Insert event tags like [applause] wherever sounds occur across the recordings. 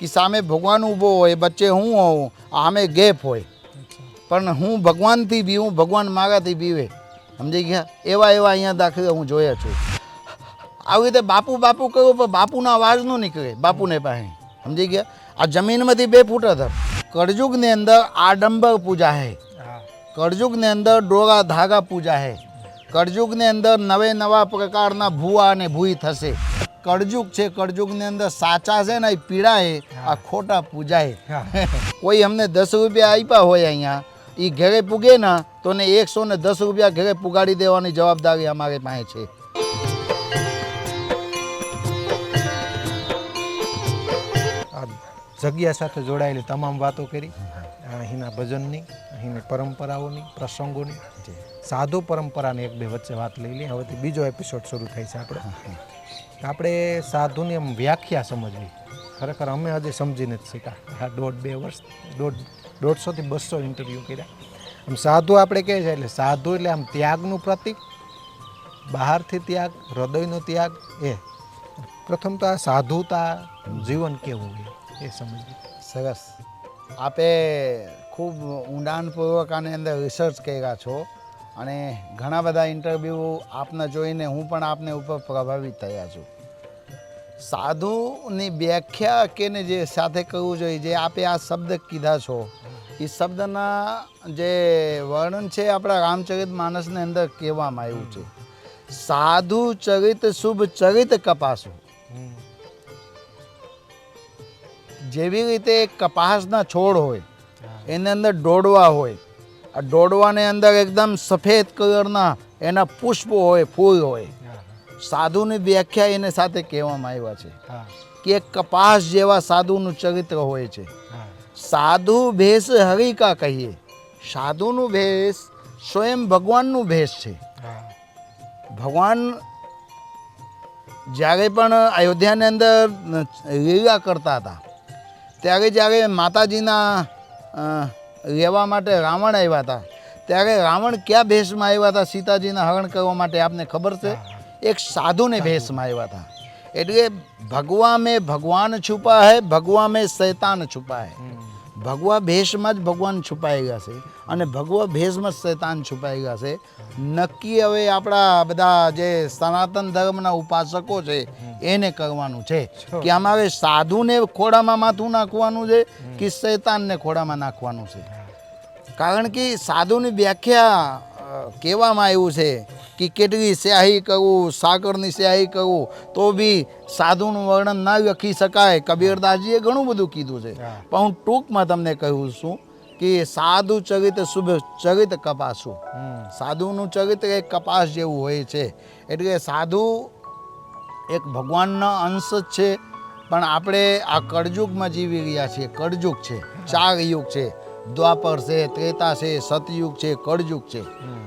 કે સામે ભગવાન ઊભો હોય વચ્ચે હું હોઉં આમે ગેપ હોય. પણ હું ભગવાનથી બીવું ભગવાન મારાથી બીવે. સમજી ગયા? એવા એવા અહીંયા દાખલા હું જોયા છું. આવી રીતે બાપુ બાપુ કહ્યું પણ બાપુના અવાજ ન નીકળે બાપુને પાસે. સમજી ગયા? આ જમીનમાંથી બે ફૂટ હતા કળજુગની અંદર આડંબર પૂજા હે. કળજુગની અંદર ડોરા ધાગા પૂજા હે. કળજુગની અંદર નવે નવા પ્રકારના ભૂવા અને ભૂઈ થશે. કળજુગ છે કળજુગની અંદર સાચા છે ને એ આ ખોટા પૂજા એ [laughs] કોઈ અમને દસ રૂપિયા આપ્યા હોય અહીંયા એ ઘરે પૂગે ના તો ને એકસો ને દસ રૂપિયા ઘરે પુગાડી દેવાની જવાબદારી અમારી પાસે છે. જગ્યા સાથે જોડાયેલી તમામ વાતો કરી. અહીંના ભજનની અહીંની પરંપરાઓની પ્રસંગોની. સાધુ પરંપરાની એક બે વચ્ચે વાત લઈ લઈએ. હવેથી બીજો એપિસોડ શરૂ થાય છે આપણે. આપણે સાધુની એમ વ્યાખ્યા સમજવી ખરેખર અમે હજી સમજી નથી શીખા આ દોઢ બે વર્ષ દોઢ દોઢસોથી બસો ઇન્ટરવ્યૂ કર્યા. આમ સાધુ આપણે કહે છે એટલે સાધુ એટલે આમ ત્યાગનું પ્રતિક બહારથી ત્યાગ હૃદયનો ત્યાગ એ. પ્રથમ તો આ સાધુતા જીવન કેવું એ સમજવું સરસ. આપે ખૂબ ઊંડાણપૂર્વક આની અંદર રિસર્ચ કર્યા છો અને ઘણા બધા ઇન્ટરવ્યૂ આપને જોઈને હું પણ આપને ઉપર પ્રભાવિત થયા છું. સાધુની વ્યાખ્યા કેને જે સાથે કરવું જોઈએ, જે આપે આ શબ્દ કીધા છો, એ શબ્દના જે વર્ણન છે આપણા રામચરિત માનસની અંદર કહેવામાં આવ્યું છે. સાધુ ચરિત શુભ ચરિત કપાસું. જેવી રીતે કપાસના છોડ હોય, એની અંદર ડોડવા હોય, આ ડોડવાને અંદર એકદમ સફેદ કલરના એના પુષ્પો હોય, ફૂલ હોય. સાધુની વ્યાખ્યા એને સાથે કહેવામાં આવ્યા છે કે કપાસ જેવા સાધુનું ચરિત્ર હોય છે. સાધુ ભેષ હરિકા કહીએ. સાધુનું ભેષ સ્વયં ભગવાનનું ભેષ છે. ભગવાન જ્યારે પણ અયોધ્યાની અંદર લીલા કરતા હતા ત્યારે જ્યારે માતાજીના રહેવા માટે રાવણ આવ્યા હતા ત્યારે રાવણ ક્યાં ભેષમાં આવ્યા હતા? સીતાજીના હરણ કરવા માટે આપને ખબર છે? એક સાધુને ભેષમાં આવ્યા હતા. એટલે ભગવા મેં ભગવાન છુપા હૈ ભગવા મેં શૈતાન છુપા હૈ. ભગવા ભેષમાં જ ભગવાન છુપાઈ ગયા છે અને ભગવા ભેષમાં જ શૈતાન છુપાઈ ગયા છે. નક્કી હવે આપણા બધા જે સનાતન ધર્મના ઉપાસકો છે એને કરવાનું છે. કે અમારે સાધુને ખોડામાં માથું નાખવાનું છે કે શૈતાનને ખોડામાં નાખવાનું છે? કારણ કે સાધુની વ્યાખ્યા કહેવામાં આવ્યું છે કે કેટલી સ્યાહી કરવું સાકરની સ્યાહી કરવું તો બી સાધુનું વર્ણન ના લખી શકાય. કબીરદાસજીએ ઘણું બધું કીધું છે. પણ હું ટૂંકમાં તમને કહું છું કે સાધુ ચરિત્ર શુભ ચરિત્ર કપાસું. સાધુનું ચરિત્ર એ કપાસ જેવું હોય છે. એટલે સાધુ એક ભગવાનના અંશ જ છે. પણ આપણે આ કળજુગમાં જીવી રહ્યા છીએ. કળજુગ છે. ચાર યુગ છે. દ્વાપર છે ત્રેતા છે સતયુગ છે કળજુગ છે.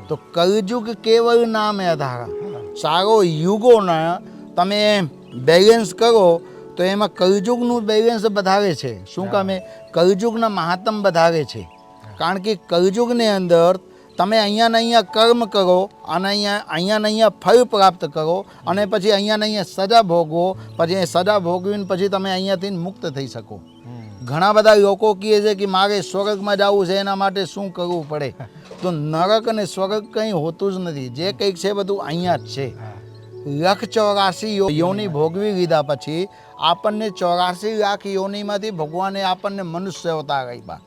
તો કળજુગ કેવળ નામે આધારા. ચારો યુગોના તમે બેલેન્સ કરો તો એમાં કળજુગનું બેલેન્સ વધારે છે. શું કામે? કળજુગના મહાત્મ વધારે છે. કારણ કે કળજુગની અંદર તમે અહીંયા ને અહીંયા કર્મ કરો અને અહીંયા અહીંયા ને અહીંયા ફળ પ્રાપ્ત કરો અને પછી અહીંયા ને અહીંયા સજા ભોગવો પછી એ સજા ભોગવીને પછી તમે અહીંયાથી મુક્ત થઈ શકો. ઘણા બધા લોકો કહે છે કે મારે સ્વર્ગમાં જવું છે એના માટે શું કરવું પડે? [laughs] તો નરક અને સ્વર્ગ કંઈ હોતું જ નથી. જે કંઈક છે બધું અહીંયા જ છે. લખ ચોરાસી યોની ભોગવી લીધા પછી આપણને ચોરાસી લાખ યોનીમાંથી ભગવાને આપણને મનુષ્ય અવતાર આપ્યા.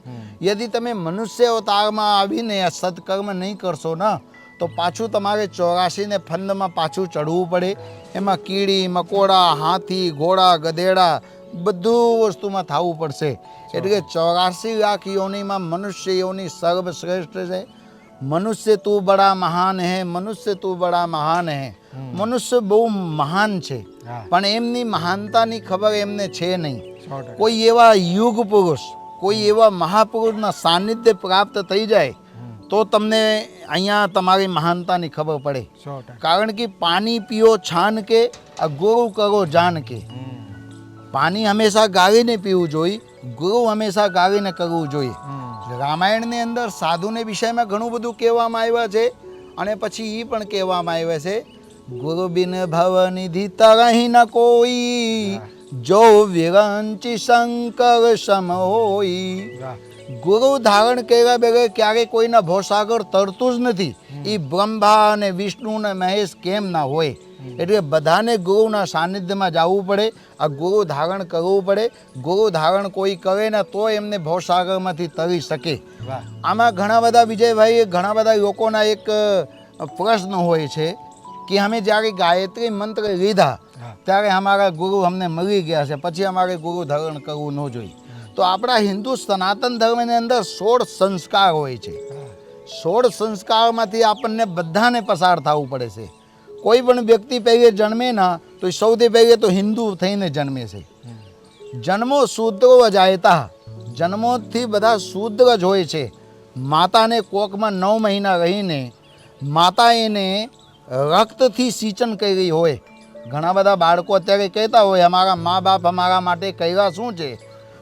યદિ તમે મનુષ્ય અવતારમાં આવીને આ સત્કર્મ નહીં કરશો ને તો પાછું તમારે ચોરાસીને ફંદમાં પાછું ચડવું પડે. એમાં કીડી મકોડા હાથી ઘોડા ગધેડા બધું વસ્તુમાં થવું પડશે. એટલે ચોરાસી લાખ યોનીમાં મનુષ્ય યોની સર્વશ્રેષ્ઠ છે. મનુષ્ય તું બડા મહાન હે મનુષ્ય તું બડા મહાન હે. મનુષ્ય બહુ મહાન છે. પણ એમની મહાનતાની ખબર એમને છે નહીં. કોઈ એવા યુગ પુરુષ કોઈ એવા મહાપુરુષના સાનિધ્ય પ્રાપ્ત થઈ જાય તો તમને અહીંયા તમારી મહાનતાની ખબર પડે. કારણ કે પાણી પીઓ છાન કે આ ગુરુ કરો જાન કે. પાણી હંમેશા ગાળીને પીવું જોઈએ ગુરુ હંમેશા ગાળીને કરવું જોઈએ. રામાયણની અંદર સાધુને વિષયમાં ઘણું બધું કહેવામાં આવ્યા છે અને પછી એ પણ કહેવામાં આવ્યા છે ગુરુ બિન ભવ નિધિ તરહી ન કોઈ જો વિરંચી શંકર સમ હોય. ગુરુ ધારણ કર્યા વગર ક્યારેય કોઈના ભોસાગર તરતું જ નથી. એ બ્રહ્મા અને વિષ્ણુ ને મહેશ કેમ ના હોય? એટલે બધાને ગુરુના સાનિધ્યમાં જવું પડે આ ગુરુ ધારણ કરવું પડે. ગુરુ ધારણ કોઈ કરે ને તો એમને ભવસાગરમાંથી તરી શકે. આમાં ઘણા બધા વિજયભાઈ ઘણા બધા લોકોના એક પ્રશ્ન હોય છે. કે અમે જ્યારે ગાયત્રી મંત્ર લીધા ત્યારે અમારા ગુરુ અમને મળી ગયા છે. પછી અમારે ગુરુ ધારણ કરવું ન જોઈએ. તો આપણા હિન્દુ સનાતન ધર્મની અંદર સોળ સંસ્કાર હોય છે. સોળ સંસ્કારમાંથી આપણને બધાને પસાર થવું પડે છે. કોઈ પણ વ્યક્તિ પહેલે જન્મે ના તો સૌથી પહેલે તો હિન્દુ થઈને જન્મે છે. જન્મો શૂદ્રો જાયતા. જન્મોથી બધા શૂદ્ર જ હોય છે. માતાને કોકમાં નવ મહિના રહીને માતા એને રક્તથી સિંચન કરી હોય. ઘણા બધા બાળકો અત્યારે કહેતા હોય અમારા મા બાપ અમારા માટે કર્યા શું છે?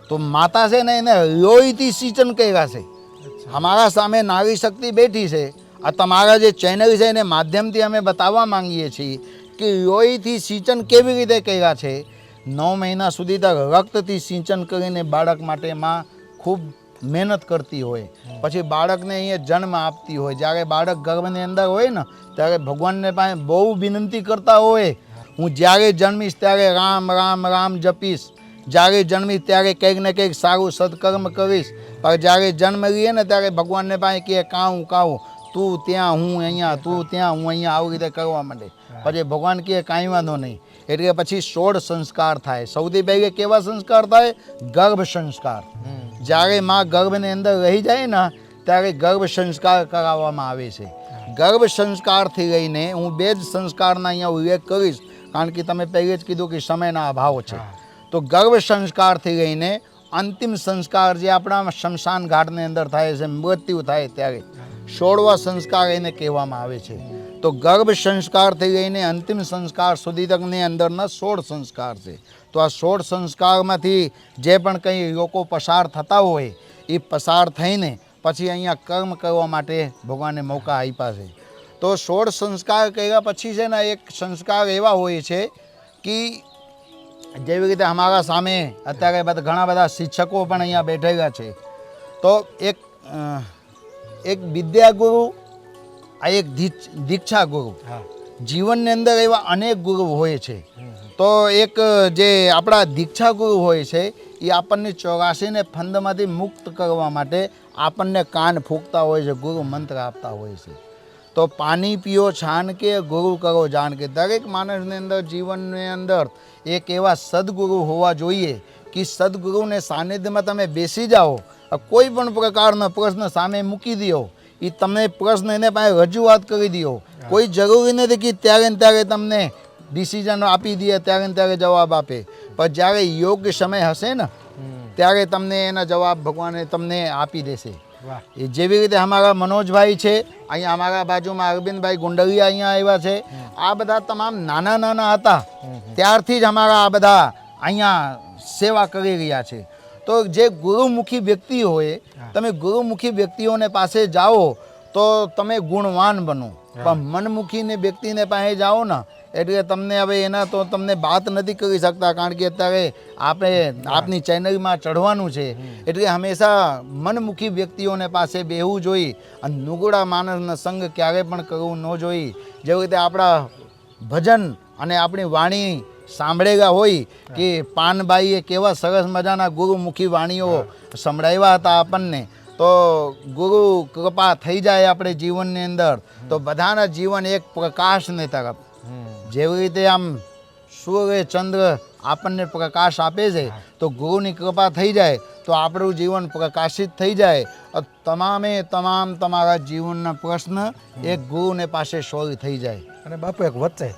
તો માતા છે ને એને લોહીથી સિંચન કર્યા છે. અમારા સામે નારી શક્તિ બેઠી છે. આ તમારા જે ચેનલ છે એને માધ્યમથી અમે બતાવવા માંગીએ છીએ કે લોહીથી સિંચન કેવી રીતે કર્યા છે. નવ મહિના સુધી તક રક્તથી સિંચન કરીને બાળક માટે માં ખૂબ મહેનત કરતી હોય. પછી બાળકને અહીંયા જન્મ આપતી હોય. જ્યારે બાળક ગર્ભની અંદર હોય ને ત્યારે ભગવાનને પાસે બહુ વિનંતી કરતા હોય. હું જ્યારે જન્મીશ ત્યારે રામ રામ રામ જપીશ. જ્યારે જન્મીશ ત્યારે કંઈક ને કંઈક સારું સત્કર્મ કરીશ. પણ જ્યારે જન્મ લઈએ ને ત્યારે ભગવાનને પાસે કહે કાઉં કાઉં તું ત્યાં હું અહીંયા તું ત્યાં હું અહીંયા. આવી રીતે કરવા માંડે. પછી ભગવાન કહે કાંઈ વાંધો નહીં. એટલે પછી સોળ સંસ્કાર થાય. સૌથી પહેલે કેવા સંસ્કાર થાય? ગર્ભ સંસ્કાર. જ્યારે માં ગર્ભની અંદર રહી જાય ને ત્યારે ગર્ભ સંસ્કાર કરાવવામાં આવે છે. ગર્ભ સંસ્કારથી લઈને હું બે જ સંસ્કારના અહીંયા ઉલ્લેખ કરીશ કારણ કે તમે પહેલે જ કીધું કે સમયના અભાવ છે. તો ગર્ભ સંસ્કારથી લઈને અંતિમ સંસ્કાર જે આપણા શમશાન ઘાટની અંદર થાય છે મૃત્યુ થાય ત્યારે સોળવા સંસ્કાર એને કહેવામાં આવે છે. તો ગર્ભ સંસ્કારથી લઈને અંતિમ સંસ્કાર સુધી તકની અંદરના સોળ સંસ્કાર છે. તો આ સોળ સંસ્કારમાંથી જે પણ કંઈ લોકો પસાર થતા હોય, એ પસાર થઈને પછી અહીંયા કર્મ કરવા માટે ભગવાને મોકા આપ્યા છે. તો સોળ સંસ્કાર કર્યા પછી છે ને એક સંસ્કાર એવા હોય છે કે જેવી રીતે અમારા સામે અત્યારે બધા, ઘણા બધા શિક્ષકો પણ અહીંયા બેઠેલા છે. તો એક એક વિદ્યાગુરુ આ એક દીક્ષ- ગુરુ. હા. જીવનની અંદર એવા અનેક ગુરુ હોય છે. તો એક જે આપણા દીક્ષા ગુરુ હોય છે એ આપણને ચોરાસીને ફંદમાંથી મુક્ત કરવા માટે આપણને કાન ફૂંકતા હોય છે ગુરુ મંત્ર આપતા હોય છે. તો પાણી પીઓ છાન કે ગુરુ કરો જાણ કે. દરેક માણસની અંદર જીવનની અંદર એક એવા સદગુરુ હોવા જોઈએ કે સદગુરુને સાનિધ્યમાં તમે બેસી જાઓ. કોઈ પણ પ્રકારનો પ્રશ્ન સામે મૂકી દો. એ તમને પ્રશ્ન એને પાસે રજૂઆત કરી દો કોઈ જરૂરી નથી કે ત્યારે ને ત્યારે તમને ડિસિઝન આપી દે ત્યારે ને ત્યારે જવાબ આપે. પણ જ્યારે યોગ્ય સમય હશે ને ત્યારે તમને એના જવાબ ભગવાને તમને આપી દેશે. એ જેવી રીતે અમારા મનોજભાઈ છે અહીંયા અમારા બાજુમાં અરવિંદભાઈ ગુંડલિયા અહીંયા આવ્યા છે આ બધા તમામ નાના નાના હતા ત્યારથી જ અમારા આ બધા અહીંયા સેવા કરી રહ્યા છે. તો જે ગુરુમુખી વ્યક્તિ હોય તમે ગુરુમુખી વ્યક્તિઓને પાસે જાઓ તો તમે ગુણવાન બનો. પણ મનમુખીને વ્યક્તિને પાસે જાઓ ને એટલે તમને હવે એના તો તમને વાત નથી કરી શકતા કારણ કે અત્યારે આપણે આપની ચેનલમાં ચઢવાનું છે. એટલે હંમેશા મનમુખી વ્યક્તિઓને પાસે બેહવું જોઈએ અને નુગડા માણસનો સંગ ક્યારે પણ કરવું ન જોઈએ. જેવી રીતે આપણા ભજન અને આપણી વાણી સાંભળેલા હોય કે પાનબાઈએ કેવા સરસ મજાના ગુરુમુખી વાણીઓ સંભળાવ્યા હતા આપણને, તો ગુરુ કૃપા થઈ જાય આપણે જીવનની અંદર, તો બધાના જીવન એક પ્રકાશની તરફ. જેવી રીતે આમ સૂર્ય, ચંદ્ર આપણને પ્રકાશ આપે છે, તો ગુરુની કૃપા થઈ જાય, તો આપણું જીવન પ્રકાશિત થઈ જાય. તમામે તમામ તમારા જીવનના પ્રશ્ન એક ગુરુને પાસે સોલ્વ થઈ જાય. અને બાપુ એક વચ્ચે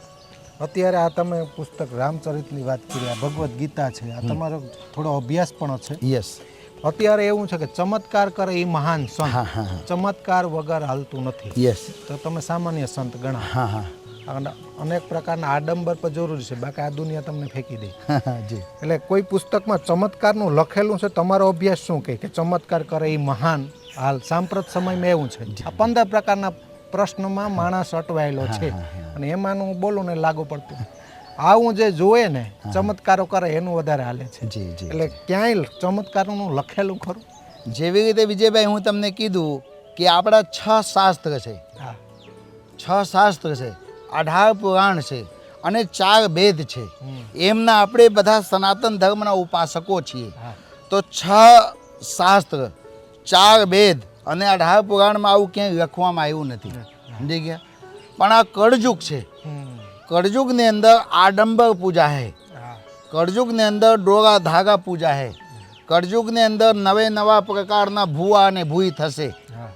અત્યારે આ તમે પુસ્તક રામચરિતની વાત કરી આ ભગવદ્ ગીતા છે આ તમારો થોડો અભ્યાસ પણ છે. યસ અત્યારે એવું છે કે ચમત્કાર કરે એ મહાન સંત. ચમત્કાર વગર હાલતું નથી. યસ તો તમે સામાન્ય સંત ગણા હા હા. અને અનેક પ્રકારના આડંબર પર જરૂરી છે. બાકી આ દુનિયા તમને ફેંકી દે. જી. એટલે કોઈ પુસ્તકમાં ચમત્કારનું લખેલું છે તમારો અભ્યાસ શું કહે? કે ચમત્કાર કરે એ મહાન હાલ સાંપ્રત સમયમાં એવું છે. આ પંદર પ્રકારના પ્રશ્નમાં માણસ અટવાયેલો છે. અને એમાંનું હું બોલું ને લાગુ પડતું. આવું જે જોવે ને ચમત્કારો કરે એનું વધારે હાલે છે. એટલે ક્યાંય ચમત્કારોનું લખેલું ખરું? જેવી રીતે વિજયભાઈ હું તમને કીધું કે આપણા છ શાસ્ત્ર છે. છ શાસ્ત્ર છે. અઢાર પુરાણ છે અને ચાર વેદ છે. એમના આપણે બધા સનાતન ધર્મના ઉપાસકો છીએ. તો છ શાસ્ત્ર ચાર વેદ અને અઢાર પુરાણમાં આવું ક્યાંય લખવામાં આવ્યું નથી. સમજી ગયા? પણ આ કળજુગ છે. કળજુગની અંદર આડંબર પૂજા છે હા. કળજુગની અંદર ડોરા ધાગા પૂજા છે કળજુગની અંદર નવે નવા પ્રકારના ભૂવા અને ભૂઈ થશે.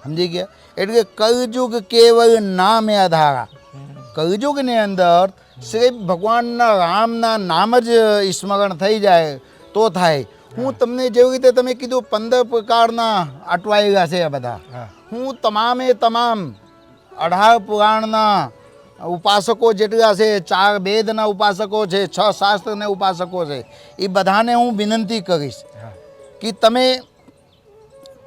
સમજી ગયા? એટલે કે કળજુગ કેવળ નામે આધારા. કળજુગની અંદર શ્રી ભગવાનના રામના નામ જ સ્મરણ થઈ જાય તો થાય. હું તમને જેવી રીતે તમે કીધું પંદર પ્રકારના અટવાયેલા છે આ બધા. હું. તમામે તમામ અઢાર પુરાણના ઉપાસકો જેટલા છે ચાર વેદના ઉપાસકો છે છ શાસ્ત્રના ઉપાસકો છે એ બધાને હું વિનંતી કરીશ કે તમે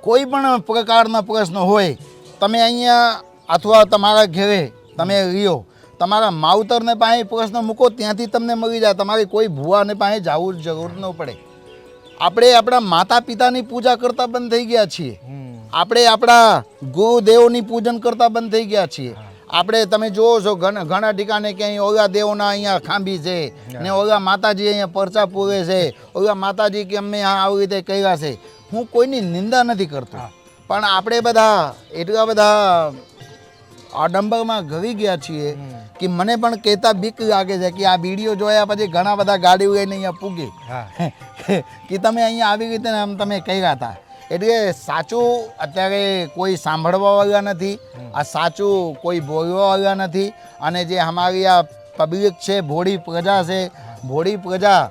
કોઈ પણ પ્રકારના પ્રશ્ન હોય તમે અહીંયા અથવા તમારા ઘરે તમે રહ્યો તમારા માવતરને પાસે પ્રશ્ન મૂકો ત્યાંથી તમને મળી જાય. તમારી કોઈ ભુવાને પાસે જવું જરૂર ન પડે. આપણે આપણા માતા પિતાની પૂજા કરતા બંધ થઈ ગયા છીએ. આપણે આપણા ગુરુદેવની પૂજન કરતા બંધ થઈ ગયા છીએ. આપણે તમે જોવો છો ઘણા ઘણા ઠિકાણે ક્યાંય ઓલા દેવોના અહીંયા ખાંભી છે ને ઓલા માતાજી અહીંયા પરચા પૂરે છે ઓલા માતાજી કે અમે આવી રીતે કહ્યા છે. હું કોઈની નિંદા નથી કરતો. પણ આપણે બધા એટલા બધા આડંબરમાં ઘવી ગયા છીએ કે મને પણ કહેતા બીક લાગે છે કે આ વીડિયો જોયા પછી ઘણા બધા ગાડીઓ એને અહીંયા પૂગે. કે તમે અહીંયા આવી રીતે આમ તમે કહ્યા હતા. એટલે સાચું અત્યારે કોઈ સાંભળવા વાળા નથી આ સાચું કોઈ બોલવા વાળા નથી. અને જે અમારી આ પબ્લિક છે ભોળી પ્રજા છે ભોળી પ્રજા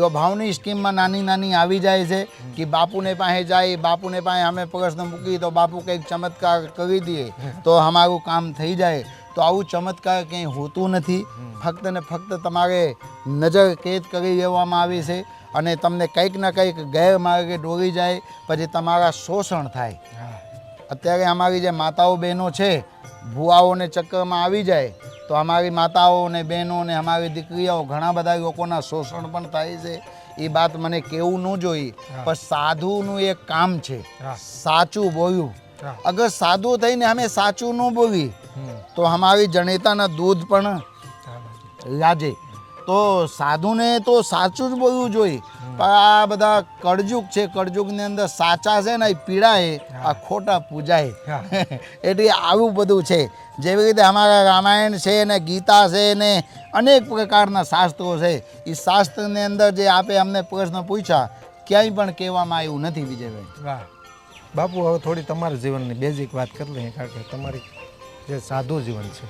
લોભાવની સ્કીમમાં નાની નાની આવી જાય છે કે બાપુને પાસે જાય બાપુને પાસે અમે પ્રશ્ન મૂકી તો બાપુ કંઈક ચમત્કાર કરી દઈએ તો અમારું કામ થઈ જાય. તો આવું ચમત્કાર કંઈ હોતું નથી. ફક્ત ને ફક્ત તમારે નજર કેદ કરી લેવામાં આવી છે અને તમને કંઈક ને કંઈક ગેરમાર્ગે દોરી જાય પછી તમારા શોષણ થાય. અત્યારે અમારી જે માતાઓ બહેનો છે ભુવાઓને ચક્કરમાં આવી જાય તો અમારી માતાઓ ને બહેનો ને અમારી દીકરીઓ ઘણા બધા લોકોના શોષણ પણ થાય છે. એ વાત મને કેવું ન જોઈ પણ સાધુનું એક કામ છે. સાચું બોલ્યું. અગર સાધુ થઈને અમે સાચું ન બોલી હમ. તો હમારી જનેતાના દૂધ પણ લાજે. તો સાધુને તો સાચું જ બોલવું જોઈએ. પણ આ બધા કળજુગ છે કળજુગની અંદર સાચા છે ને એ પીડાય આ ખોટા પૂજાય હા. [laughs] એટલે આવું બધું છે. જેવી રીતે અમારા રામાયણ છે ને ગીતા છે ને અનેક પ્રકારના શાસ્ત્રો છે એ શાસ્ત્રની અંદર જે આપે અમને પ્રશ્ન પૂછ્યા ક્યાંય પણ કહેવામાં આવ્યું નથી વિજયભાઈ. વાહ. બાપુ હવે થોડી તમારા જીવનની બેઝિક વાત કરી લઈએ કારણ કે તમારી જે સાદું જીવન છે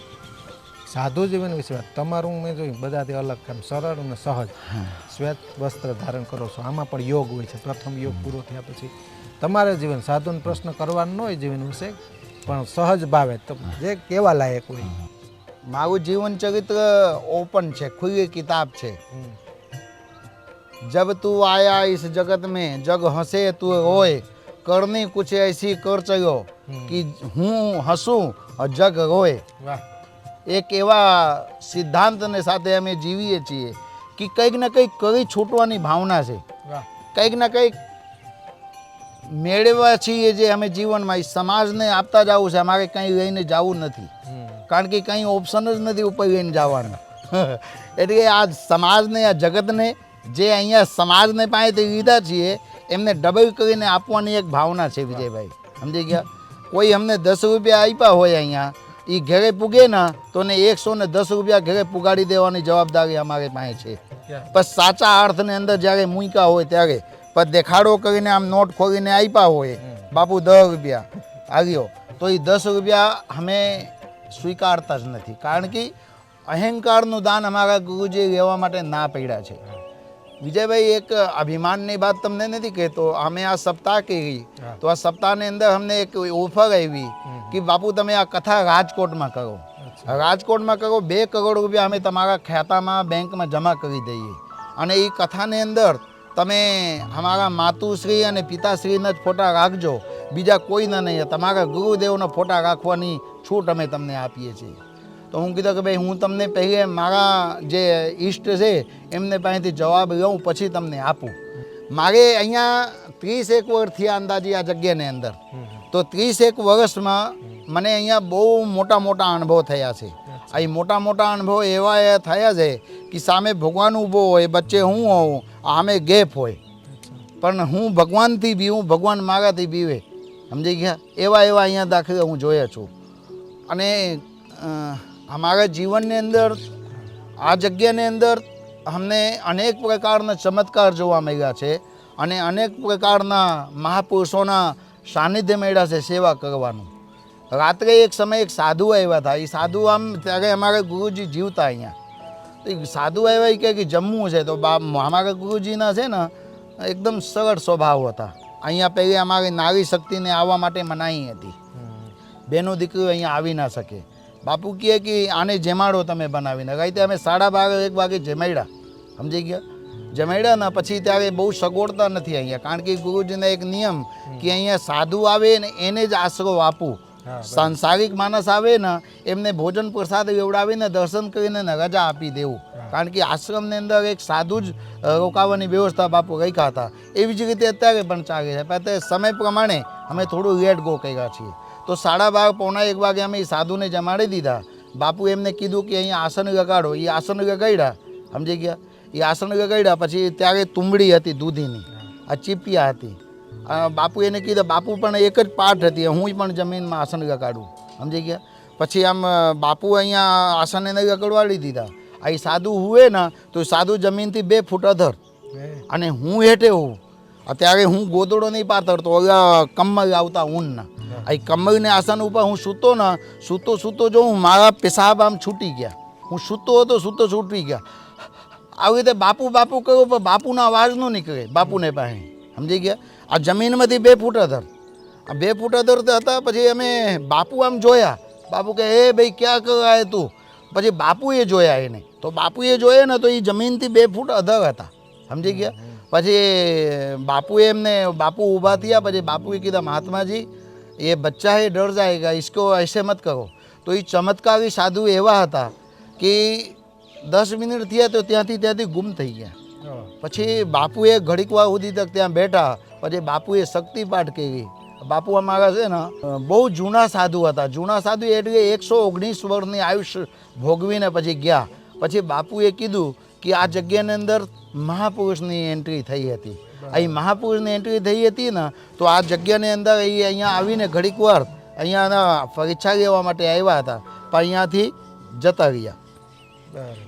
સાદું જીવન વિશે વાત તમારું મેં જોયું બધાથી અલગ કામ સરળ અને સહજ શ્વેત વસ્ત્ર ધારણ કરો છો આમાં પણ યોગ હોય છે પ્રથમ યોગ પૂરો થયા પછી તમારે જીવન સાધુનો પ્રશ્ન કરવાનો ન હોય જીવન વિશે પણ સહજ ભાવે તો જે કેવા લાયક હોય મારું જીવન ચરિત્ર ઓપન છે ખુલ્લી કિતાબ છે હમ. जब तू आया इस जगत में जग हंसे तू रोए करनी कुछ ऐसी कर चलो कि હું હસું અજગ હોય એક એવા સિદ્ધાંતને સાથે અમે જીવીએ છીએ કે કંઈક ને કંઈક કરી છૂટવાની ભાવના છે. કંઈક ને કંઈક મેળવ્યા છીએ જે અમે જીવનમાં. એ સમાજને આપતા જવું છે. અમારે કંઈ લઈને જવું નથી. કારણ કે કંઈ ઓપ્શન જ નથી ઉપર લઈને જવાનું. [laughs] એટલે આ સમાજને આ જગતને જે અહીંયા સમાજને પાસેથી લીધા છીએ એમને ડબલ કરીને આપવાની એક ભાવના છે વિજયભાઈ. સમજી ગયા? કોઈ અમને દસ રૂપિયા આપ્યા હોય અહીંયા એ ઘરે પૂગે ના તો ને એકસો ને દસ રૂપિયા ઘરે પુગાડી દેવાની જવાબદારી અમારી પાસે છે? પણ સાચા અર્થની અંદર જ્યારે મૂંક્યા હોય ત્યારે પણ દેખાડો કરીને આમ નોટ ખોલીને આપ્યા હોય બાપુ દસ રૂપિયા આવ્યો. તો એ દસ રૂપિયા અમે સ્વીકારતા જ નથી. કારણ કે અહંકારનું દાન અમારા ગુરુજી લેવા માટે ના પડ્યા છે. વિજયભાઈ એક અભિમાનની વાત તમને નથી કહેતો અમે આ સપ્તાહ કહી તો આ સપ્તાહની અંદર અમને એક ઓફર આવી કે બાપુ તમે આ કથા રાજકોટમાં કરો. રાજકોટમાં કરો બે કરોડ રૂપિયા અમે તમારા ખાતામાં બેંકમાં જમા કરી દઈએ. અને એ કથાની અંદર તમે અમારા માતુશ્રી અને પિતાશ્રીના જ ફોટા રાખજો. બીજા કોઈના નહીં તમારા ગુરુદેવના ફોટા રાખવાની છૂટ અમે તમને આપીએ છીએ. તો હું કીધું કે ભાઈ હું તમને પહેલે મારા જે ઈષ્ટ છે એમને પાસેથી જવાબ લઉં પછી તમને આપું. મારે અહીંયા ત્રીસ એક વર્ષ થયા અંદાજી આ જગ્યાની અંદર. તો ત્રીસ એક વર્ષમાં મને અહીંયા બહુ મોટા મોટા અનુભવ થયા છે. અહીં મોટા મોટા અનુભવ એવા એ થયા છે કે સામે ભગવાન ઊભો હોય વચ્ચે હું હોઉં આમે ગેપ હોય. પણ હું ભગવાનથી બીવું ભગવાન મારાથી બીવે. સમજી ગયા? એવા એવા અહીંયા દાખલા હું જોયા છું. અને અમારા જીવનની અંદર આ જગ્યાની અંદર અમને અનેક પ્રકારના ચમત્કાર જોવા મળ્યા છે અને અનેક પ્રકારના મહાપુરુષોના સાનિધ્ય મળ્યા છે સેવા કરવાનું રાત્રે એક સમય એક સાધુ આવ્યા હતા એ સાધુ આમ ત્યારે અમારા ગુરુજી જીવતા અહીંયા તો એ સાધુ આવ્યા એ કહે કે જમવું છે તો બા અમારા ગુરુજીના છે ને એકદમ સરળ સ્વભાવ હતા અહીંયા પહેલી અમારી નારી શક્તિને આવવા માટે મનાઈ હતી બેનો દીકરીઓ અહીંયા આવી ના શકે બાપુ કહે કે આને જમાડો તમે બનાવીને. રાતે અમે સાડા બાર એક વાગે જમાડ્યા. સમજી ગયા? જમાડ્યા ને પછી ત્યારે બહુ સગવડતા નથી અહીંયા. કારણ કે ગુરુજીના એક નિયમ કે અહીંયા સાધુ આવે ને એને જ આશરો આપવું સાંસારિક માણસ આવે ને એમને ભોજન પ્રસાદ એવડાવીને દર્શન કરીને રજા આપી દેવું. કારણ કે આશ્રમની અંદર એક સાધુ જ રોકાવાની વ્યવસ્થા બાપુ રાખ્યા હતા. એવી જ રીતે અત્યારે પણ ચાલે છે. અત્યારે સમય પ્રમાણે અમે થોડું લેટ ગો કર્યા છીએ. તો સાડા બાર પોણા એક વાગે અમે એ સાધુને જમાડી દીધા. બાપુ એમને કીધું કે અહીંયા આસન ગગાડો. એ આસન ગગાડ્યા. સમજી ગયા? એ આસન ગગાડ્યા પછી ત્યારે તુંબડી હતી દૂધીની. આ ચીપિયા હતી. બાપુ એને કીધું બાપુ પણ એક જ પાઠ હતી. હું પણ જમીનમાં આસન ગગાડું. સમજી ગયા? પછી આમ બાપુ અહીંયા આસન એને ગગડવાડી દીધા. આ એ સાધુ હુએ ને તો એ સાધુ જમીનથી બે ફૂટ અધર. અને હું હેઠે હોઉં. અત્યારે હું ગોદડો નહીં પાથરતો ઓલા કમર આવતા ઊનના. આ એ કમરને આસન ઉપર હું સૂતો ને, સૂતો સૂતો જો હું મારા પેશાબ આમ છૂટી ગયા. હું સૂતો હતો, સૂતો છૂટી ગયા. આવી રીતે બાપુ બાપુ કહ્યું પણ બાપુના અવાજ નો નીકળે બાપુને પાસે. સમજી ગયા? આ જમીનમાંથી બે ફૂટ અધર. આ બે ફૂટ અધર હતા, પછી અમે બાપુ આમ જોયા. બાપુ કે એ ભાઈ, ક્યાં કરાય તું? પછી બાપુએ જોયા એને. તો બાપુએ જોયા ને તો એ જમીનથી બે ફૂટ અધર હતા. સમજી ગયા? પછી બાપુએ એમને બાપુ ઊભા થયા પછી બાપુએ કીધા મહાત્માજી એ બચ્ચા એ ડર જાયગા ઇસકો એસે મત કહો તો એ ચમત્કારી સાધુ એવા હતા કે દસ મિનિટ થયા તો ત્યાંથી ત્યાંથી ગુમ થઈ ગયા. પછી બાપુએ ઘડીક વાર સુધી તક ત્યાં બેઠા પછી બાપુએ શક્તિપાઠ કરી. બાપુ અમારા છે ને બહુ જૂના સાધુ હતા. જૂના સાધુ એટલે એકસો ઓગણીસ વર્ષની આયુષ્ય ભોગવીને પછી ગયા. પછી બાપુએ કીધું કે આ જગ્યાની અંદર મહાપુરુષની એન્ટ્રી થઈ હતી. અહીં મહાપુરુષની એન્ટ્રી થઈ હતી ને તો આ જગ્યાની અંદર એ અહીંયા આવીને ઘડીક વાર અહીંયા પરીક્ષા લેવા માટે આવ્યા હતા પણ અહીંયાથી જતા રહ્યા.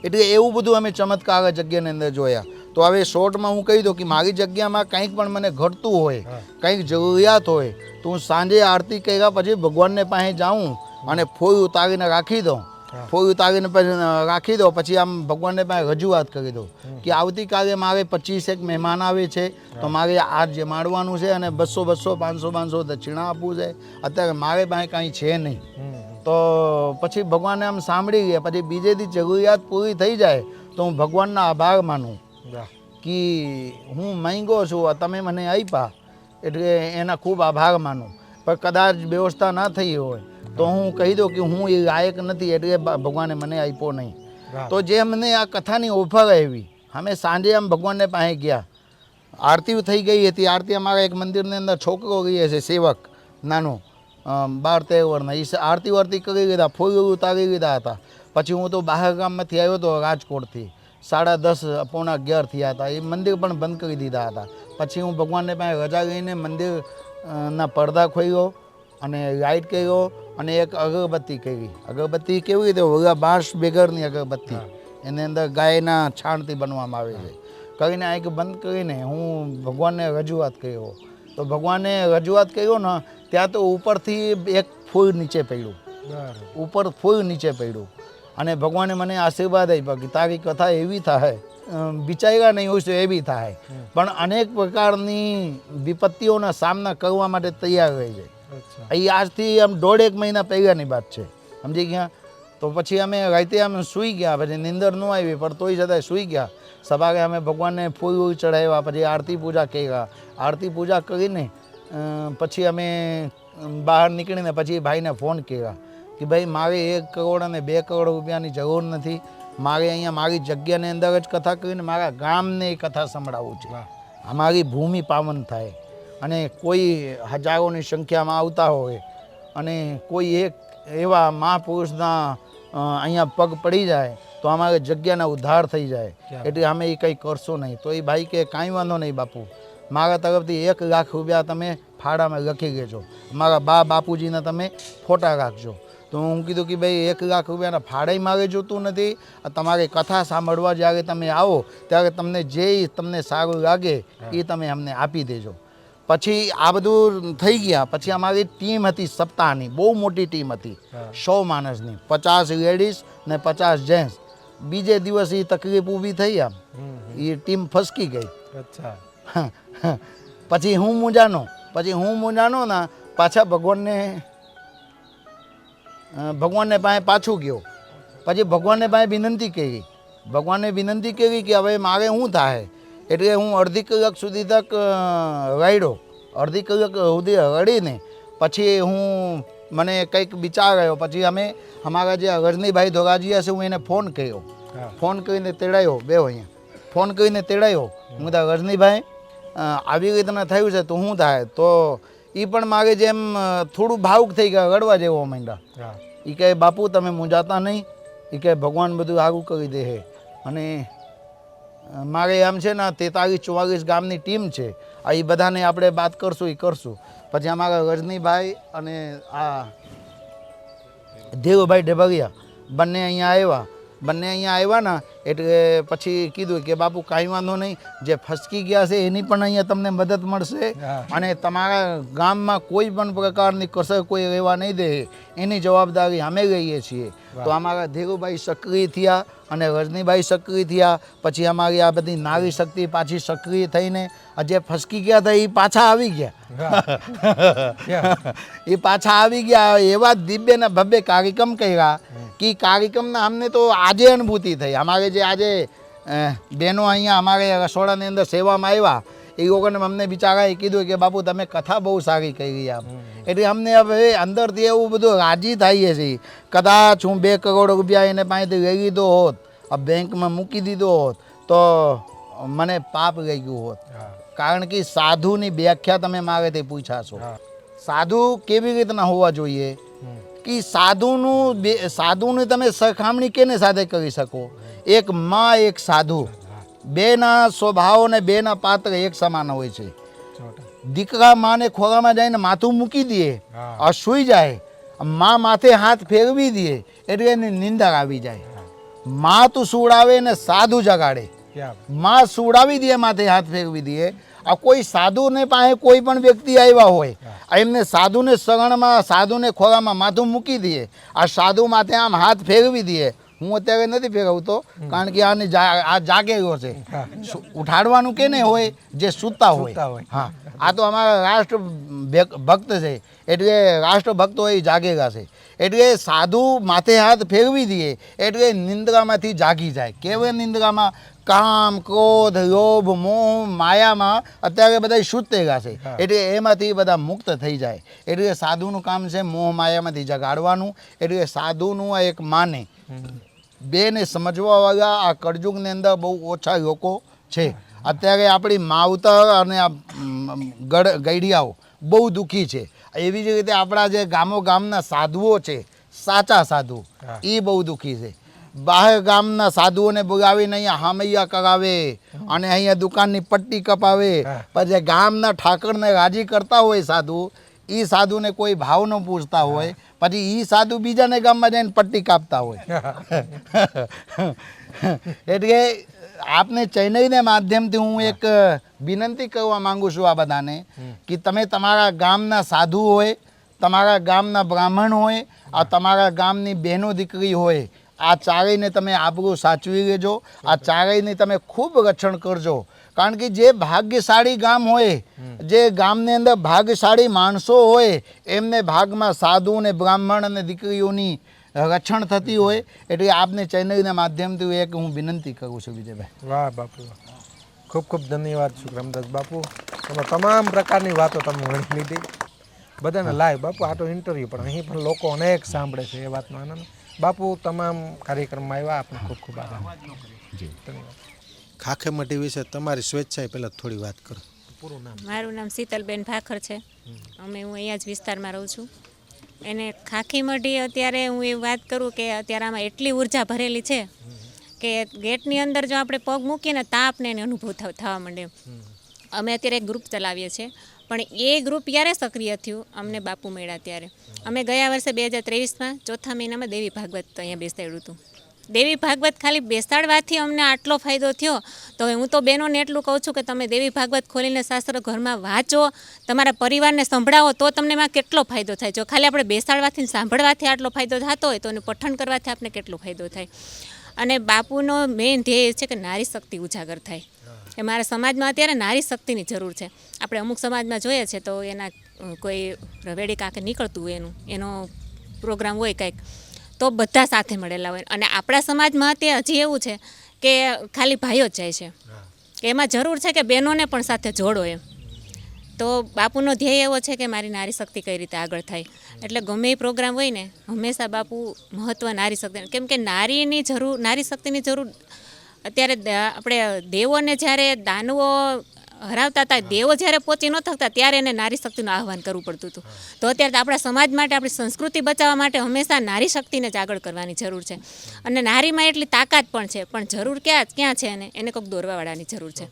એટલે એવું બધું અમે ચમત્કાર જગ્યાની અંદર જોયા. તો હવે શોર્ટમાં હું કહી દઉં કે મારી જગ્યામાં કંઈક પણ મને ઘટતું હોય કંઈક જરૂરિયાત હોય તો હું સાંજે આરતી કર્યા પછી ભગવાનને પાસે જાઉં અને ફોઈ ઉતારીને રાખી દઉં. ફોઈ ઉતારીને પછી રાખી દો. પછી આમ ભગવાનને પાસે રજૂઆત કરી દો કે આવતીકાલે મારે પચીસ એક મહેમાન આવે છે તો મારે આ જમાડવાનું છે અને બસો બસો પાંચસો પાંચસો દક્ષિણા આપવું છે. અત્યારે મારે પાસે કાંઈ છે નહીં. તો પછી ભગવાનને આમ સાંભળી ગયા. પછી બીજેથી જરૂરિયાત પૂરી થઈ જાય તો હું ભગવાનના આભાર માનું કે હું માંગ્યો છું તમે મને આપ્યા. એટલે એના ખૂબ આભાર માનું. પણ કદાચ વ્યવસ્થા ના થઈ હોય તો હું કહી દઉં કે હું એ ગાયક નથી એટલે ભગવાને મને આપ્યો નહીં. તો જે મને આ કથાની ઓફર આવી અમે સાંજે આમ ભગવાનને પાસે ગયા. આરતી થઈ ગઈ હતી આરતી અમારા એક મંદિરની અંદર છોકરો ગઈ છે સેવક નાનો બાર તેર વર્ષના એ આરતી વારતી કરી લીધા ફૂલ ઉતારી લીધા હતા. પછી હું તો બહાર ગામમાંથી આવ્યો હતો રાજકોટથી. સાડા દસ પોણા અગિયાર થયા હતા. એ મંદિર પણ બંધ કરી દીધા હતા. પછી હું ભગવાનને પાસે રજા લઈને મંદિર અ, ના પડદા ખોલ્યો અને લાઇટ કર્યો. અને એક અગરબત્તી કેવી અગરબત્તી કેવી રીતે? ઓલા બાંસ બેગરની અગરબત્તી. એની અંદર ગાયના છાણથી બનવામાં આવે છે. કરીને આંખ બંધ કરીને હું ભગવાનને રજૂઆત કર્યો. તો ભગવાને રજૂઆત કર્યો ને ત્યાં તો ઉપરથી એક ફૂલ નીચે પડ્યું. બરાબર. ઉપર ફૂલ નીચે પડ્યું. અને ભગવાને મને આશીર્વાદ આપ્યા કે તારી કથા એવી થાય. બિચાર્યા નહીં હોય તો એવી થાય. પણ અનેક પ્રકારની વિપત્તિઓના સામના કરવા માટે તૈયાર રહી છે. અહીં આજથી આમ દોઢેક મહિના પહેલાંની વાત છે. સમજી ગયા? તો પછી અમે રાતે અમે સૂઈ ગયા પછી નિંદર ન આવી પણ તોય છતાંય સૂઈ ગયા. સવારે અમે ભગવાનને ફૂલ વૂલ ચડાવ્યા પછી આરતી પૂજા કર્યા આરતી પૂજા કરીને પછી અમે બહાર નીકળીને પછી ભાઈને ફોન કર્યા કે ભાઈ મારે એક કરોડ અને બે કરોડ રૂપિયાની જરૂર નથી. મારે અહીંયા મારી જગ્યાની અંદર જ કથા કરીને મારા ગામને એ કથા સંભળાવવું છે. અમારી ભૂમિ પાવન થાય. અને કોઈ હજારોની સંખ્યામાં આવતા હોય અને કોઈ એક એવા મહાપુરુષના અહીંયા પગ પડી જાય તો અમારે જગ્યાના ઉદ્ધાર થઈ જાય. એટલે અમે એ કંઈ કરશો નહીં. તો એ ભાઈ કે કાંઈ વાંધો નહીં બાપુ. મારા તરફથી એક લાખ રૂપિયા તમે ફાળામાં લખી લેજો મારા બા બાપુજીના તમે ફોટા રાખજો. તો હું કીધું કે ભાઈ એક લાખ રૂપિયાના ફાડાઈ મારે જોતું નથી. તમારી કથા સાંભળવા જ્યારે તમે આવો ત્યારે તમને જે તમને સારું લાગે એ તમે અમને આપી દેજો. પછી આ બધું થઈ ગયા. પછી અમારી ટીમ હતી સપ્તાહની બહુ મોટી ટીમ હતી. સો માણસની પચાસ લેડીઝ ને પચાસ જેન્ટ્સ. બીજે દિવસ એ તકલીફ ઊભી થઈ આમ. એ ટીમ ફસકી ગઈ. અચ્છા. [laughs] પછી હું મૂંઝાનો પછી હું મૂંઝાનો ને પાછા ભગવાનને ભગવાનને પાસે પાછું ગયો. પછી ભગવાનને પાસે વિનંતી કરી. ભગવાનને વિનંતી કરી કે હવે મારે શું થાય? એટલે હું અડધી કલાક સુધી તક રડ્યો અડધી કલાક સુધી રડીને પછી હું મને કંઈક વિચાર આવ્યો. પછી અમે અમારા જે રજનીભાઈ ધોરાજી હશે હું એને ફોન કર્યો. ફોન કરીને તેડાયો બે અહીંયા. ફોન કરીને તેડાયો. હું તા રજનીભાઈ આવી રીતના થયું છે તો શું થાય? તો એ પણ મારે જેમ થોડું ભાવુક થઈ ગયા રડવા જેવો માંડ્યા. એ કહે બાપુ તમે મૂંઝાતા નહીં. એ કહે ભગવાન બધું આગું કરી દે અને મારે આમ છે ને તેતાલીસ ચોવાલીસ ગામની ટીમ છે. આ એ બધાને આપણે વાત કરશું એ કરશું. પછી અમારા રજનીભાઈ અને આ દેવુભાઈ ઢેબરિયા બંને અહીંયા આવ્યા. બંને અહીંયા આવ્યા ને એટલે પછી કીધું કે બાપુ કાંઈ વાંધો નહીં. જે ફસકી ગયા છે એની પણ અહીંયા તમને મદદ મળશે. અને તમારા ગામમાં કોઈ પણ પ્રકારની કસર કોઈ રહેવા નહીં દે. એની જવાબદારી અમે લઈએ છીએ. તો અમારા ધીરુભાઈ સક્રિય થયા. અને રજનીભાઈ સક્રિય થયા. પછી અમારી આ બધી નારી શક્તિ પાછી સક્રિય થઈને આ જે ફસકી ગયા હતા એ પાછા આવી ગયા. એ [laughs] પાછા આવી ગયા. એવા દિવ્ય ને ભવ્ય કાર્યક્રમ કર્યા કે કાર્યક્રમના અમને તો આજે અનુભૂતિ થઈ. અમારે જે આજે બહેનો અહીંયા અમારે રસોડાની અંદર સેવામાં આવ્યા એ લોકોને અમને બિચારાએ કીધું કે બાપુ તમે કથા બહુ સારી કરી આમ. એટલે અમને હવે અંદરથી એવું બધું રાજી થઈએ છીએ. કદાચ હું બે કરોડ રૂપિયા એને પાસેથી લઈ લીધો હોત આ બેંકમાં મૂકી દીધો હોત તો મને પાપ લઈ ગયું હોત કારણ કે સાધુની વ્યાખ્યા તમે મારેથી પૂછાશો સાધુ કેવી રીતના હોવા જોઈએ? કે સાધુનું બે સાધુની તમે સરખામણી કેને સાથે કરી શકો? એક માં એક સાધુ. બેના સ્વભાવ ને બેના પાત્ર એક સમાન હોય છે. દીકરા માને ખોરામાં જઈને માથું મૂકી દે સૂઈ જાય મા માથે હાથ ફેરવી દે એટલે એની નિંદા આવી જાય. મા તું સુડાવે ને સાધુ જગાડે. મા સુડાવી દે માથે હાથ ફેરવી દે. આ કોઈ સાધુને પાસે કોઈ પણ વ્યક્તિ આવ્યા હોય આ એમને સાધુને શરણમાં સાધુને ખોરામાં માથું મૂકી દે. આ સાધુ માથે આમ હાથ ફેરવી દે. હું અત્યારે નથી ફેરવતો કારણ કે આને આ જાગેલો છે. ઉઠાડવાનું કે નહીં હોય જે સૂતા હોય. હા. આ તો અમારા રાષ્ટ્ર ભક્ત છે. એટલે રાષ્ટ્ર ભક્તો એ જાગેલા છે. એટલે સાધુ માથે હાથ ફેરવી દઈએ એટલે નિંદ્રામાંથી જાગી જાય. કેવળ નિંદ્રામાં? કામ ક્રોધ લોભ મોહ માયામાં અત્યારે બધા સુતેલા છે. એટલે એમાંથી બધા મુક્ત થઈ જાય. એટલે સાધુનું કામ છે મોહ માયામાંથી જગાડવાનું. એટલે સાધુનું એક માને. બેને સમજવાવાળા આ કળજુગની અંદર બહુ ઓછા લોકો છે. અત્યારે આપણી માવતર અને આ મ, ગઢ ગૈડિયાઓ બહુ દુઃખી છે. એવી જ રીતે આપણા જે ગામો ગામના સાધુઓ છે સાચા સાધુ એ બહુ દુઃખી છે. બહાર ગામના સાધુઓને બોલાવીને અહીંયા હામૈયા કરાવે અને અહીંયા દુકાનની પટ્ટી કપાવે. પછી ગામના ઠાકરને રાજી કરતા હોય સાધુ એ સાધુને કોઈ ભાવ ન પૂછતા હોય, પછી એ સાધુ બીજાને ગામમાં જઈને પટ્ટી કાપતા હોય. એટલે આપને ચેન્નઈને માધ્યમથી હું એક વિનંતી કરવા માંગુ છું આ બધાને, કે તમે તમારા ગામના સાધુ હોય, તમારા ગામના બ્રાહ્મણ હોય, આ તમારા ગામની બહેનો દીકરી હોય, આ ચારેયને તમે આબરૂ સાચવી લેજો, આ ચારેયને તમે ખૂબ રક્ષણ કરજો કારણ કે જે ભાગ્યશાળી ગામ હોય જે ગામની અંદર ભાગ્યશાળી માણસો હોય એમને ભાગમાં સાધુ અને બ્રાહ્મણ અને દીકરીઓની રક્ષણ થતી હોય એટલે આપને ચેનલના માધ્યમથી એક હું વિનંતી કરું છું વિજયભાઈ. વાહ બાપુ. વાહ. ખૂબ ખૂબ ધન્યવાદ છું રામદાસ બાપુ. તમે તમામ પ્રકારની વાતો તમે વણી લીધી. બધાને લાઈવ બાપુ આ તો ઇન્ટરવ્યુ પણ અહીં પણ લોકો અનેક સાંભળે છે એ વાતનો આનંદ. બાપુ તમામ કાર્યક્રમમાં આવ્યા આપનો ખૂબ ખૂબ આભાર. ધન્યવાદ. ખાખે મઢી વિશે તમારી સ્વેચ્છાએ પહેલાં થોડી વાત કરો. પૂરું નામ. મારું નામ શીતલબેન ભાખર છે. અમે હું અહીંયા જ વિસ્તારમાં રહું છું. એને ખાખી મઢી અત્યારે હું એ વાત કરું કે અત્યારે આમાં એટલી ઊર્જા ભરેલી છે કે ગેટની અંદર જો આપણે પગ મૂકીએ ને તાપને એને અનુભવ થવા થવા માંડે. અમે અત્યારે એક ગ્રુપ ચલાવીએ છીએ. પણ એ ગ્રુપ ક્યારે સક્રિય થયું? અમને બાપુ મળ્યા ત્યારે. અમે ગયા વર્ષે બે હજાર ત્રેવીસમાં ચોથા મહિનામાં દેવી ભાગવત અહીંયા બેસાડ્યું હતું. દેવી ભાગવત ખાલી બેસાડવાથી અમને આટલો ફાયદો થયો. તો હવે હું તો બહેનોને એટલું કહું છું કે તમે દેવી ભાગવત ખોલીને શાસ્ત્ર ઘરમાં વાંચો, તમારા પરિવારને સંભળાવો, તો તમને એમાં કેટલો ફાયદો થાય? જો ખાલી આપણે બેસાડવાથી સાંભળવાથી આટલો ફાયદો થતો હોય, તો એનું પઠન કરવાથી આપણે કેટલો ફાયદો થાય? અને બાપુનો મેઇન ધ્યેય એ છે કે નારી શક્તિ ઉજાગર થાય. એ મારા સમાજમાં અત્યારે નારી શક્તિની જરૂર છે. આપણે અમુક સમાજમાં જોઈએ છે તો એના કોઈ રવેડી કાંક નીકળતું હોય એનું, એનો પ્રોગ્રામ હોય કંઈક. તો બધા સાથે મળેલા હોય. અને આપણા સમાજમાં તે હજી એવું છે કે ખાલી ભાઈઓ જ જાય છે. કે એમાં જરૂર છે કે બહેનોને પણ સાથે જોડો એમ. તો બાપુનો ધ્યેય એવો છે કે મારી નારી શક્તિ કઈ રીતે આગળ થાય. એટલે ગમે એ પ્રોગ્રામ હોય ને હંમેશા બાપુ મહત્ત્વ નારી શક્તિ. કેમ કે નારીની જરૂર નારી શક્તિની જરૂર અત્યારે આપણે દેવોને જ્યારે દાનવો હરાવતા હતા દેવો જ્યારે પહોંચી ન થતા ત્યારે એને નારી શક્તિનું આહ્વાન કરવું પડતું હતું. તો અત્યારે આપણા સમાજ માટે આપણી સંસ્કૃતિ બચાવવા માટે હંમેશા નારી શક્તિને જ આગળ કરવાની જરૂર છે. અને નારીમાં એટલી તાકાત પણ છે પણ જરૂર ક્યાં ક્યાં છે એને? એને કોઈક દોરવાવાળાની જરૂર છે.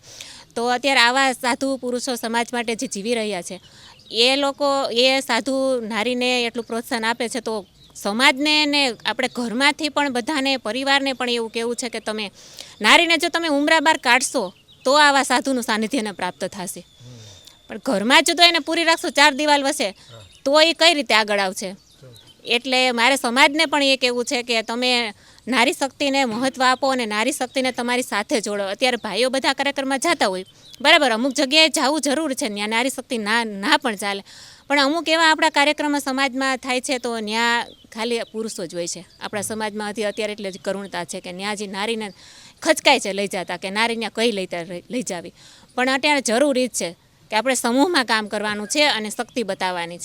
તો અત્યારે આવા સાધુ પુરુષો સમાજ માટે જે જીવી રહ્યા છે એ લોકો એ સાધુ નારીને એટલું પ્રોત્સાહન આપે છે તો સમાજને ને આપણે ઘરમાંથી પણ બધાને પરિવારને પણ એવું કેવું છે કે તમે નારીને જો તમે ઉમરા બહાર કાઢશો તો આવા સાધુનું સાનિધ્યને પ્રાપ્ત થશે. પણ ઘરમાં જ તો એને પૂરી રાખશો, ચાર દિવાલ વસે, તો એ કઈ રીતે આગળ આવશે? એટલે મારે સમાજને પણ એ કહેવું છે કે તમે નારી શક્તિને મહત્ત્વ આપો અને નારી શક્તિને તમારી સાથે જોડો. અત્યારે ભાઈઓ બધા કાર્યક્રમમાં જતા હોય. બરાબર, અમુક જગ્યાએ જવું જરૂર છે ત્યાં નારી શક્તિ ના ના પણ ચાલે. પણ અમુક એવા આપણા કાર્યક્રમો સમાજમાં થાય છે, તો ત્યાં ખાલી પુરુષો જ હોય છે. આપણા સમાજમાં અત્યારે એટલે જ કરુણતા છે કે ત્યાં જે નારીને ખચકાય છે, લઈ જતા કે નારીને કઈ લઈ લઈ જાવી. પણ અત્યારે જરૂરી જ છે કે આપણે સમૂહમાં કામ કરવાનું છે અને શક્તિ બતાવવાની છે.